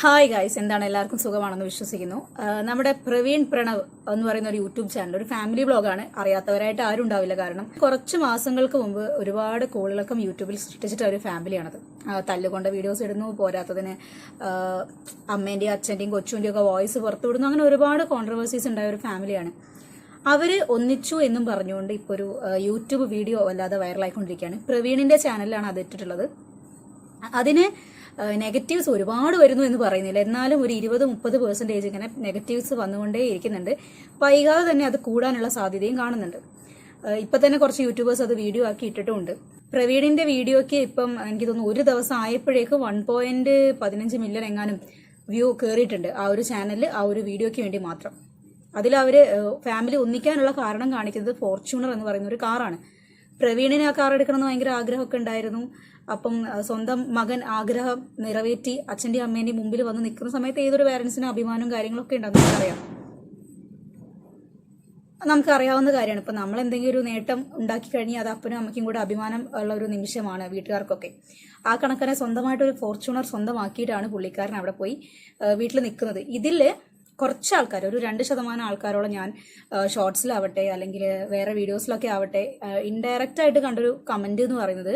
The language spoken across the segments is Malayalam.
ഹായ് ഗായ്സ് എന്താണ് എല്ലാവർക്കും സുഖമാണെന്ന് വിശ്വസിക്കുന്നു. നമ്മുടെ പ്രവീൺ പ്രണവ് എന്ന് പറയുന്ന ഒരു യൂട്യൂബ് ചാനൽ ഒരു ഫാമിലി ബ്ലോഗാണ് അറിയാത്തവരായിട്ട് ആരും ഉണ്ടാവില്ല കാരണം കുറച്ച് മാസങ്ങൾക്ക് മുമ്പ് ഒരുപാട് കോളിളക്കം യൂട്യൂബിൽ സൃഷ്ടിച്ചിട്ട ഒരു ഫാമിലിയാണത് തല്ലുകൊണ്ട വീഡിയോസ് ഇടുന്നു പോരാത്തതിന് അമ്മേന്റെയും അമ്മേന്റെയും അച്ഛന്റെയും കൊച്ചുവിന്റെയും ഒക്കെ വോയിസ് പുറത്തു വിടുന്നു. അങ്ങനെ ഒരുപാട് കോൺട്രവേഴ്സീസ് ഉണ്ടായ ഒരു ഫാമിലിയാണ് അവർ ഒന്നിച്ചു എന്നും പറഞ്ഞുകൊണ്ട് ഇപ്പോൾ ഒരു യൂട്യൂബ് വീഡിയോ വല്ലാതെ വൈറലായിക്കൊണ്ടിരിക്കുകയാണ് പ്രവീണിന്റെ ചാനലിലാണ് അത് ഇട്ടിട്ടുള്ളത്. അതിന് നെഗറ്റീവ്സ് ഒരുപാട് വരുന്നു എന്ന് പറയുന്നില്ല. എന്നാലും ഒരു ഇരുപത് മുപ്പത് പെർസെന്റേജ് ഇങ്ങനെ നെഗറ്റീവ്സ് വന്നുകൊണ്ടേ ഇരിക്കുന്നുണ്ട്. വൈകാതെ തന്നെ അത് കൂടാനുള്ള സാധ്യതയും കാണുന്നുണ്ട്. ഇപ്പം തന്നെ കുറച്ച് യൂട്യൂബേഴ്സ് അത് വീഡിയോ ആക്കി ഇട്ടിട്ടുമുണ്ട് പ്രവീണിന്റെ വീഡിയോയ്ക്ക് ഇപ്പം എനിക്ക് തോന്നുന്നു ഒരു ദിവസം ആയപ്പോഴേക്കും വൺ പോയിന്റ് പതിനഞ്ച് മില്യൺ എങ്ങാനും വ്യൂ കയറിയിട്ടുണ്ട് ആ ഒരു ചാനലിൽ ആ ഒരു വീഡിയോയ്ക്ക് വേണ്ടി മാത്രം. അതിൽ അവർ ഫാമിലി ഒന്നിക്കാനുള്ള കാരണം കാണിക്കുന്നത് ഫോർച്യൂണർ എന്ന് പറയുന്ന ഒരു കാറാണ് പ്രവീണിന് ആ കാർ എടുക്കണമെന്ന് ഭയങ്കര ആഗ്രഹമൊക്കെ ഉണ്ടായിരുന്നു. അപ്പം സ്വന്തം മകൻ ആഗ്രഹം നിറവേറ്റി അച്ഛന്റെ അമ്മേന്റെയും മുമ്പിൽ വന്ന് നിൽക്കുന്ന സമയത്ത് ഏതൊരു പേരൻസിനും അഭിമാനവും കാര്യങ്ങളൊക്കെ ഉണ്ടാകും നമുക്ക് അറിയാവുന്ന കാര്യമാണ്. ഇപ്പം നമ്മൾ എന്തെങ്കിലും ഒരു നേട്ടം ഉണ്ടാക്കി കഴിഞ്ഞാൽ അത് അപ്പനും അമ്മയ്ക്കും കൂടെ അഭിമാനം ഉള്ള ഒരു നിമിഷമാണ് വീട്ടുകാർക്കൊക്കെ. ആ കണക്കിനെ സ്വന്തമായിട്ട് ഒരു ഫോർച്യൂണർ സ്വന്തമാക്കിയിട്ടാണ് പുള്ളിക്കാരൻ അവിടെ പോയി വീട്ടിൽ നിൽക്കുന്നത്. ഇതിൽ കുറച്ച് ആൾക്കാർ ഒരു രണ്ട് ശതമാനം ആൾക്കാരോളം ഞാൻ ഷോർട്സിലാവട്ടെ അല്ലെങ്കിൽ വേറെ വീഡിയോസിലൊക്കെ ആവട്ടെ ഇൻഡയറക്റ്റ് ആയിട്ട് കണ്ടൊരു കമന്റ് എന്ന് പറയുന്നത്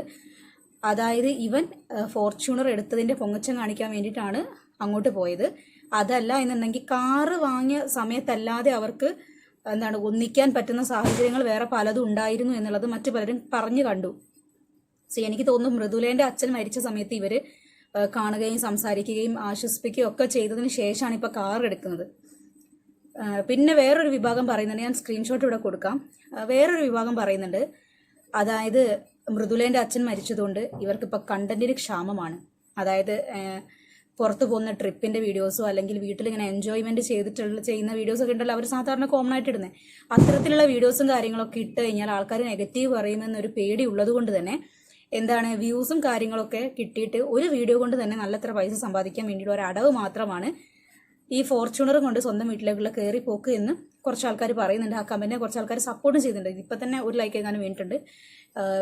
അതായത് ഇവൻ ഫോർച്യൂണർ എടുത്തതിന്റെ പൊങ്ങച്ചം കാണിക്കാൻ വേണ്ടിയിട്ടാണ് അങ്ങോട്ട് പോയത്. അതല്ല എന്നുണ്ടെങ്കിൽ കാറ് വാങ്ങിയ സമയത്തല്ലാതെ അവർക്ക് എന്താണ് ഒന്നിക്കാൻ പറ്റുന്ന സാഹചര്യങ്ങൾ വേറെ പലതും ഉണ്ടായിരുന്നു എന്നുള്ളത് മറ്റു പലരും പറഞ്ഞു കണ്ടു. സോ എനിക്ക് തോന്നുന്നു മൃദുലേന്റെ അച്ഛൻ മരിച്ച സമയത്ത് ഇവർ ആ, കാണുകയും സംസാരിക്കുകയും ആശ്വസിപ്പിക്കുകയും ഒക്കെ ചെയ്തതിന് ശേഷമാണ് ഇപ്പൊ കാർ എടുക്കുന്നത്. പിന്നെ വേറൊരു വിഭാഗം പറയുന്നുണ്ട്. ഞാൻ സ്ക്രീൻഷോട്ട് ഇവിടെ കൊടുക്കാം. വേറൊരു വിഭാഗം പറയുന്നുണ്ട്. അതായത് മൃദുലേന്റെ അച്ഛൻ മരിച്ചതുകൊണ്ട് ഇവർക്കിപ്പോൾ കണ്ടന്റിന് ക്ഷാമമാണ്. അതായത് പുറത്തു പോകുന്ന ട്രിപ്പിന്റെ വീഡിയോസോ അല്ലെങ്കിൽ വീട്ടിൽ ഇങ്ങനെ എൻജോയ്മെന്റ് ചെയ്തിട്ടുള്ള ചെയ്യുന്ന വീഡിയോസ് ഒക്കെ ഉണ്ടല്ലോ. അവർ സാധാരണ കോമൺ ആയിട്ട് ഇടുന്നത് അത്തരത്തിലുള്ള വീഡിയോസും കാര്യങ്ങളൊക്കെ ഇട്ട് കഴിഞ്ഞാൽ ആൾക്കാർ നെഗറ്റീവ് പറയുമെന്നൊരു പേടി ഉള്ളത് കൊണ്ട് തന്നെ എന്താണ് വ്യൂസും കാര്യങ്ങളൊക്കെ കിട്ടിയിട്ട് ഒരു വീഡിയോ കൊണ്ട് തന്നെ നല്ലത്ര പൈസ സമ്പാദിക്കാൻ വേണ്ടിയിട്ട് ഒരു അടവ് മാത്രമാണ് ഈ ഫോർച്യൂണർ കൊണ്ട് സ്വന്തം വീട്ടിലേക്കുള്ള കയറി പോക്ക് എന്ന് കുറച്ച് ആൾക്കാർ പറയുന്നുണ്ട്. ആ കമ്പനിയെ കുറച്ച് ആൾക്കാർ സപ്പോർട്ടും ചെയ്തിട്ടുണ്ട്. ഇപ്പം തന്നെ ഒരു ലൈക്ക് എങ്ങാനും വേണ്ടിയിട്ടുണ്ട്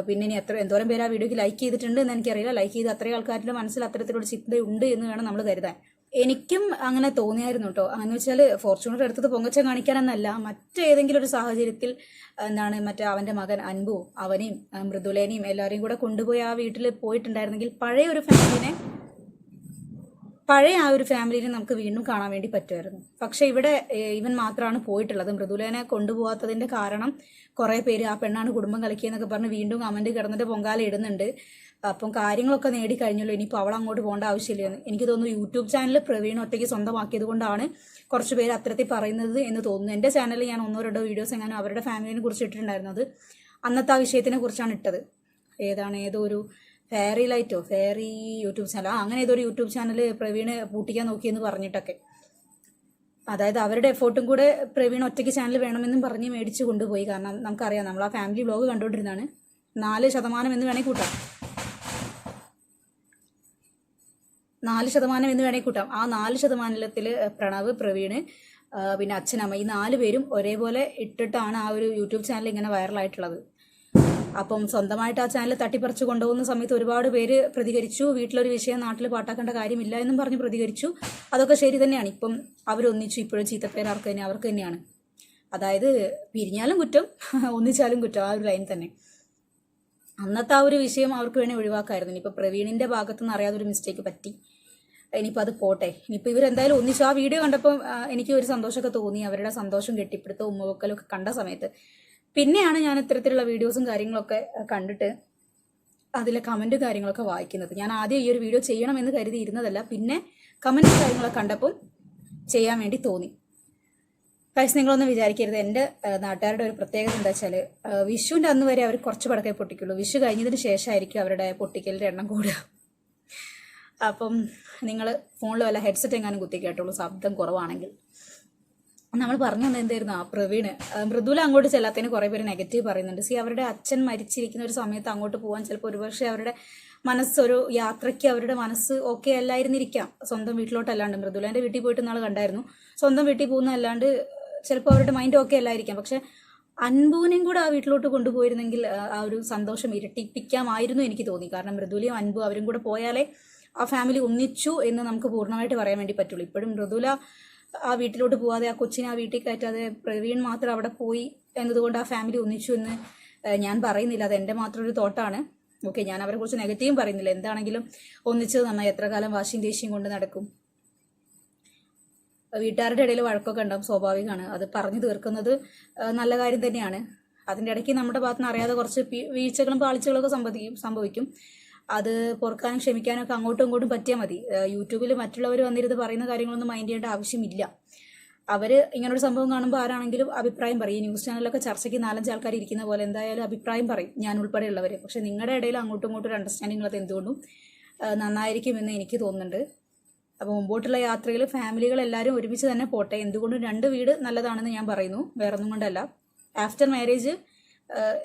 പിന്നെ ഇനി എത്ര എന്തോരം പേര് ആ വീഡിയോക്ക് ലൈക്ക് ചെയ്തിട്ടുണ്ട് എന്ന് എനിക്കറിയില്ല. ലൈക്ക് ചെയ്ത് അത്രയും ആൾക്കാരുടെ മനസ്സിൽ അത്തരത്തിലൊരു ചിന്തയുണ്ട് എന്ന് വേണം നമ്മൾ കരുതാൻ. എനിക്കും അങ്ങനെ തോന്നിയായിരുന്നു കേട്ടോ അങ്ങനെ വെച്ചാൽ ഫോർച്യൂണർ എടുത്തത് പൊങ്ങച്ചം കാണിക്കാനെന്നല്ല മറ്റേതെങ്കിലും ഒരു സാഹചര്യത്തിൽ എന്താണ് മറ്റേ അവന്റെ മകൻ അൻപു അവനെയും മൃദുലേനെയും എല്ലാവരെയും കൂടെ കൊണ്ടുപോയി ആ വീട്ടിൽ പോയിട്ടുണ്ടായിരുന്നെങ്കിൽ പഴയ ഒരു ഫാമിലിനെ പഴയ ആ ഒരു ഫാമിലിനെ നമുക്ക് വീണ്ടും കാണാൻ വേണ്ടി പറ്റുമായിരുന്നു പക്ഷെ ഇവിടെ ഇവൻ മാത്രമാണ് പോയിട്ടുള്ളത്. മൃദുലേനെ കൊണ്ടുപോകാത്തതിന്റെ കാരണം കുറെ പേര് ആ പെണ്ണാണ് കുടുംബം കളിക്കുകയെന്നൊക്കെ പറഞ്ഞ് വീണ്ടും കമന്റ് കിടന്നിട്ട് പൊങ്കാല ഇടുന്നുണ്ട്. അപ്പം കാര്യങ്ങളൊക്കെ നേടിക്കഴിഞ്ഞല്ലോ ഇനിയിപ്പോൾ അവൾ അങ്ങോട്ട് പോകേണ്ട ആവശ്യമില്ലെന്ന് എനിക്ക് തോന്നുന്നു യൂട്യൂബ് ചാനൽ പ്രവീൺ ഒറ്റയ്ക്ക് സ്വന്തമാക്കിയത് കൊണ്ടാണ് കുറച്ച് പേര് അത്തരത്തിൽ പറയുന്നത് എന്ന് തോന്നുന്നു. എന്റെ ചാനലിൽ ഞാൻ ഒന്നോ രണ്ടോ വീഡിയോസ് എങ്ങാനും അവരുടെ ഫാമിലിനെ കുറിച്ച് ഇട്ടിട്ടുണ്ടായിരുന്നത് അന്നത്തെ ആ വിഷയത്തിനെ കുറിച്ചാണ് ഇട്ടത്. ഏതാണ് ഏതോ ഒരു ഫെയറി ലൈറ്റോ ഫെയറി യൂട്യൂബ് ചാനലോ അങ്ങനെ ഏതോ ഒരു യൂട്യൂബ് ചാനൽ പ്രവീണ് പൂട്ടിക്കാൻ നോക്കിയെന്ന് പറഞ്ഞിട്ടൊക്കെ. അതായത് അവരുടെ എഫോർട്ടും കൂടെ പ്രവീൺ ഒറ്റയ്ക്ക് ചാനൽ വേണമെന്നും പറഞ്ഞ് മേടിച്ച് കൊണ്ടുപോയി. കാരണം നമുക്കറിയാം നമ്മൾ ആ ഫാമിലി വ്ലോഗ് കണ്ടുകൊണ്ടിരുന്നതാണ്. നാല് ശതമാനം എന്ന് വേണമെങ്കിൽ കൂട്ടാം. നാല് ശതമാനം എന്ന് വേണമെങ്കിൽ കൂട്ടാം. ആ നാല് ശതമാനത്തിൽ പ്രണവ് പ്രവീണ് പിന്നെ അച്ഛനമ്മ ഈ നാല് പേരും ഒരേപോലെ ഇട്ടിട്ടാണ് ആ ഒരു യൂട്യൂബ് ചാനൽ ഇങ്ങനെ വൈറലായിട്ടുള്ളത്. അപ്പം സ്വന്തമായിട്ട് ആ ചാനൽ തട്ടിപ്പറിച്ച് കൊണ്ടുപോകുന്ന സമയത്ത് ഒരുപാട് പേര് പ്രതികരിച്ചു. വീട്ടിലൊരു വിഷയം നാട്ടിൽ പാട്ടാക്കേണ്ട കാര്യമില്ല എന്നും പറഞ്ഞ് പ്രതികരിച്ചു. അതൊക്കെ ശരി തന്നെയാണ്. ഇപ്പം അവരൊന്നിച്ചു. ഇപ്പോഴും ചീത്തപ്പേര് ആർക്ക് തന്നെ? അവർക്ക് തന്നെയാണ്. അതായത് പിരിഞ്ഞാലും കുറ്റം ഒന്നിച്ചാലും കുറ്റം. ആ ഒരു ലൈൻ തന്നെ. അന്നത്തെ ആ ഒരു വിഷയം അവർക്ക് വേണേൽ ഒഴിവാക്കായിരുന്നു. ഇനിയിപ്പോൾ പ്രവീണിന്റെ ഭാഗത്തു നിന്ന് അറിയാതെ ഒരു മിസ്റ്റേക്ക് പറ്റി. ഇനിയിപ്പോൾ അത് പോട്ടെ. ഇനിയിപ്പോൾ ഇവരെന്തായാലും ഒന്നിച്ചു ആ വീഡിയോ കണ്ടപ്പോൾ എനിക്ക് ഒരു സന്തോഷമൊക്കെ തോന്നി. അവരുടെ സന്തോഷം കെട്ടിപ്പിടുത്തവും ഉമ്മവക്കലൊക്കെ കണ്ട സമയത്ത് പിന്നെയാണ് ഞാൻ ഇത്തരത്തിലുള്ള വീഡിയോസും കാര്യങ്ങളൊക്കെ കണ്ടിട്ട് അതിലെ കമന്റ് കാര്യങ്ങളൊക്കെ വായിക്കുന്നത്. ഞാൻ ആദ്യം ഈ ഒരു വീഡിയോ ചെയ്യണമെന്ന് കരുതി ഇരുന്നതല്ല പിന്നെ കമന്റ് കാര്യങ്ങളൊക്കെ കണ്ടപ്പോൾ ചെയ്യാൻ വേണ്ടി തോന്നി. കഴിച്ച് നിങ്ങളൊന്നും വിചാരിക്കരുത്. എന്റെ നാട്ടുകാരുടെ ഒരു പ്രത്യേകത എന്താ വെച്ചാൽ വിഷുവിന്റെ അന്ന് വരെ അവർ കുറച്ച് പടക്കേ പൊട്ടിക്കുള്ളൂ. വിഷു കഴിഞ്ഞതിന് ശേഷമായിരിക്കും അവരുടെ പൊട്ടിക്കലിന്റെ എണ്ണം കൂടുക. അപ്പം നിങ്ങൾ ഫോണിൽ വല്ല ഹെഡ്സെറ്റ് എങ്ങാനും കുത്തി കേട്ടോളൂ. ശബ്ദം കുറവാണെങ്കിൽ. നമ്മൾ പറഞ്ഞു തന്നെ എന്തായിരുന്നു? ആ പ്രവീണ്. മൃദുല അങ്ങോട്ട് ചെല്ലാത്തതിന് കുറേ പേര് നെഗറ്റീവ് പറയുന്നുണ്ട്. സി അവരുടെ അച്ഛൻ മരിച്ചിരിക്കുന്ന ഒരു സമയത്ത് അങ്ങോട്ട് പോകാൻ ചിലപ്പോൾ ഒരുപക്ഷെ അവരുടെ മനസ്സൊരു യാത്രയ്ക്ക് അവരുടെ മനസ്സ് ഓക്കെ അല്ലായിരുന്നിരിക്കാം. സ്വന്തം വീട്ടിലോട്ടല്ലാണ്ട്. മൃദുലേന്റെ വീട്ടിൽ പോയിട്ട് നാളെ കണ്ടായിരുന്നു. സ്വന്തം വീട്ടിൽ പോകുന്ന അല്ലാണ്ട് ചിലപ്പോൾ അവരുടെ മൈൻഡ് ഓക്കെ അല്ലായിരിക്കാം. പക്ഷെ അൻപുവിനെയും കൂടെ ആ വീട്ടിലോട്ട് കൊണ്ടുപോയിരുന്നെങ്കിൽ ആ ഒരു സന്തോഷം ഇരട്ടിപ്പിക്കാമായിരുന്നു എനിക്ക് തോന്നി. കാരണം മൃദുലയും അൻപു അവരും കൂടെ പോയാലേ ആ ഫാമിലി ഒന്നിച്ചു എന്ന് നമുക്ക് പൂർണമായിട്ട് പറയാൻ വേണ്ടി പറ്റുള്ളൂ. ഇപ്പോഴും മൃദുല ആ വീട്ടിലോട്ട് പോവാതെ ആ കൊച്ചിനെ ആ വീട്ടിൽ കയറ്റാതെ പ്രവീൺ മാത്രം അവിടെ പോയി എന്നതുകൊണ്ട് ആ ഫാമിലി ഒന്നിച്ചു എന്ന് ഞാൻ പറയുന്നില്ല. അത് എന്റെ മാത്രം ഒരു തോട്ടാണ്. ഓക്കെ ഞാൻ അവരെ കുറിച്ച് നെഗറ്റീവും പറയുന്നില്ല. എന്താണെങ്കിലും ഒന്നിച്ചത് നന്നായി. എത്ര കാലം വാശിയും ദേഷ്യം കൊണ്ട് നടക്കും. വീട്ടുകാരുടെ ഇടയിൽ വഴക്കൊക്കെ ഉണ്ടാവും സ്വാഭാവികമാണ്. അത് പറഞ്ഞു തീർക്കുന്നത് നല്ല കാര്യം തന്നെയാണ്. അതിന്റെ ഇടയ്ക്ക് നമ്മുടെ ഭാഗത്തുനിന്ന് അറിയാതെ കുറച്ച് വീഴ്ചകളും പാളിച്ചകളൊക്കെ സംഭവിക്കും സംഭവിക്കും. അത് പൊറുക്കാനും ക്ഷമിക്കാനും ഒക്കെ അങ്ങോട്ടും ഇങ്ങോട്ടും പറ്റിയാൽ മതി. യൂട്യൂബിൽ മറ്റുള്ളവർ വന്നിരുന്ന് പറയുന്ന കാര്യങ്ങളൊന്നും മൈൻഡ് ചെയ്യേണ്ട ആവശ്യമില്ല. അവർ ഇങ്ങനൊരു സംഭവം കാണുമ്പോൾ ആരാണെങ്കിലും അഭിപ്രായം പറയും. ന്യൂസ് ചാനലൊക്കെ ചർച്ചയ്ക്ക് നാലഞ്ച് ആൾക്കാർ ഇരിക്കുന്ന പോലെ എന്തായാലും അഭിപ്രായം പറയും ഞാൻ ഉൾപ്പെടെയുള്ളവർ പക്ഷെ നിങ്ങളുടെ ഇടയിൽ അങ്ങോട്ടും ഇങ്ങോട്ടും ഒരു അണ്ടർസ്റ്റാൻഡിംഗ് ഉള്ളത് എന്തുകൊണ്ടും നന്നായിരിക്കുമെന്ന് എനിക്ക് തോന്നുന്നുണ്ട്. അപ്പോൾ മുമ്പോട്ടുള്ള യാത്രയിൽ ഫാമിലികൾ എല്ലാവരും ഒരുമിച്ച് തന്നെ പോട്ടെ. എന്തുകൊണ്ടും രണ്ട് വീട് നല്ലതാണെന്ന് ഞാൻ പറയുന്നു. വേറൊന്നും കൊണ്ടല്ല. ആഫ്റ്റർ മാരേജ്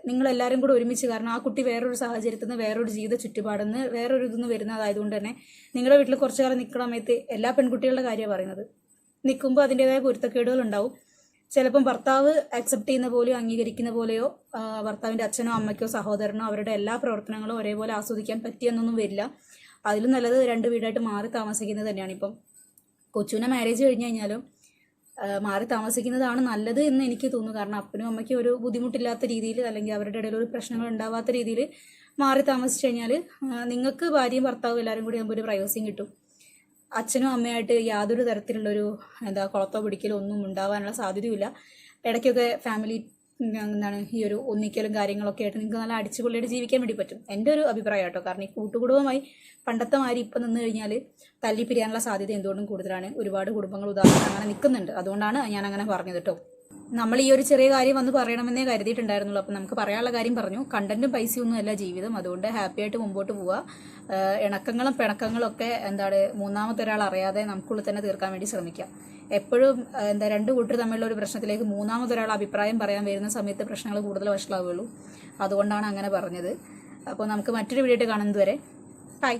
നിങ്ങൾ എല്ലാവരും കൂടെ ഒരുമിച്ച് കാരണം ആ കുട്ടി വേറൊരു സാഹചര്യത്തിൽ നിന്ന് വേറൊരു ജീവിത ചുറ്റുപാടിൽ നിന്ന് വേറൊരു ഇതിൽ നിന്ന് വരുന്നതായതുകൊണ്ട് തന്നെ നിങ്ങളുടെ വീട്ടിൽ കുറച്ചു കാലം നിൽക്കുന്ന സമയത്ത് എല്ലാ പെൺകുട്ടികളുടെ കാര്യമാണ് പറയുന്നത്. നിൽക്കുമ്പോൾ അതിന്റെതായ പൊരുത്തക്കേടുകൾ ഉണ്ടാവും. ചിലപ്പം ഭർത്താവ് അക്സെപ്റ്റ് ചെയ്യുന്ന പോലെയോ അംഗീകരിക്കുന്ന പോലെയോ ഭർത്താവിന്റെ അച്ഛനോ അമ്മയ്ക്കോ സഹോദരനോ അവരുടെ എല്ലാ പ്രവർത്തനങ്ങളും ഒരേപോലെ ആസ്വദിക്കാൻ പറ്റിയെന്നൊന്നും വരില്ല. അതിലും നല്ലത് രണ്ട് വീടായിട്ട് മാറി താമസിക്കുന്നത് തന്നെയാണ് ഇപ്പം. കൊച്ചുവിനെ മാരേജ് കഴിഞ്ഞ് കഴിഞ്ഞാലും മാറി താമസിക്കുന്നതാണ് നല്ലത് എന്ന് എനിക്ക് തോന്നുന്നു. കാരണം അപ്പനും അമ്മയ്ക്കും ഒരു ബുദ്ധിമുട്ടില്ലാത്ത രീതിയിൽ അല്ലെങ്കിൽ അവരുടെ ഇടയിൽ ഒരു പ്രശ്നങ്ങൾ ഉണ്ടാവാത്ത രീതിയിൽ മാറി താമസിച്ചു കഴിഞ്ഞാൽ നിങ്ങൾക്ക് ഭാര്യയും ഭർത്താവും എല്ലാവരും കൂടി നമുക്ക് ഒരു പ്രൈവസിയും കിട്ടും. അച്ഛനും അമ്മയായിട്ട് യാതൊരു തരത്തിലുള്ളൊരു എന്താ കുളത്തോ പിടിക്കലോ ഒന്നും ഉണ്ടാവാനുള്ള സാധ്യതയുമില്ല. ഇടയ്ക്കൊക്കെ ഫാമിലി എന്താണ് ഈ ഒരു ഒന്നിക്കലും കാര്യങ്ങളൊക്കെ ആയിട്ട് നിങ്ങൾക്ക് നല്ല അടിച്ചുപൊളിയായിട്ട് ജീവിക്കാൻ വേണ്ടി പറ്റും. എന്റെ ഒരു അഭിപ്രായം കേട്ടോ കാരണം ഈ കൂട്ടുകുടുംബമായി പണ്ടത്തെ മാതിരി ഇപ്പം നിന്ന് കഴിഞ്ഞാൽ തല്ലിപ്പിരിയാനുള്ള സാധ്യത എന്തുകൊണ്ടും കൂടുതലാണ്. ഒരുപാട് കുടുംബങ്ങൾ ഉദാഹരണം അങ്ങനെ നിൽക്കുന്നുണ്ട്. അതുകൊണ്ടാണ് ഞാൻ അങ്ങനെ പറഞ്ഞത് കേട്ടോ നമ്മൾ ഈ ഒരു ചെറിയ കാര്യം വന്ന് പറയണമെന്നേ കരുതിയിട്ടുണ്ടായിരുന്നുള്ളൂ. അപ്പം നമുക്ക് പറയാനുള്ള കാര്യം പറഞ്ഞു. കണ്ടന്റും പൈസയൊന്നും അല്ല ജീവിതം. അതുകൊണ്ട് ഹാപ്പി ആയിട്ട് മുമ്പോട്ട് പോവുക ഇണക്കങ്ങളും പിണക്കങ്ങളും ഒക്കെ എന്താണ് മൂന്നാമത്തെ ഒരാൾ അറിയാതെ നമുക്കുള്ളിൽ തന്നെ തീർക്കാൻ വേണ്ടി ശ്രമിക്കാം. എപ്പോഴും എന്താ രണ്ട് കൂട്ടർ തമ്മിലുള്ള ഒരു പ്രശ്നത്തിലേക്ക് മൂന്നാമത്തെ മൂന്നാമതൊരാൾ അഭിപ്രായം പറയാൻ വരുന്ന സമയത്ത് പ്രശ്നങ്ങൾ കൂടുതൽ വഷളാവുകയുള്ളൂ. അതുകൊണ്ടാണ് അങ്ങനെ പറഞ്ഞത്. അപ്പോൾ നമുക്ക് മറ്റൊരു വീഡിയോ കാണുന്നത് വരെ ബൈ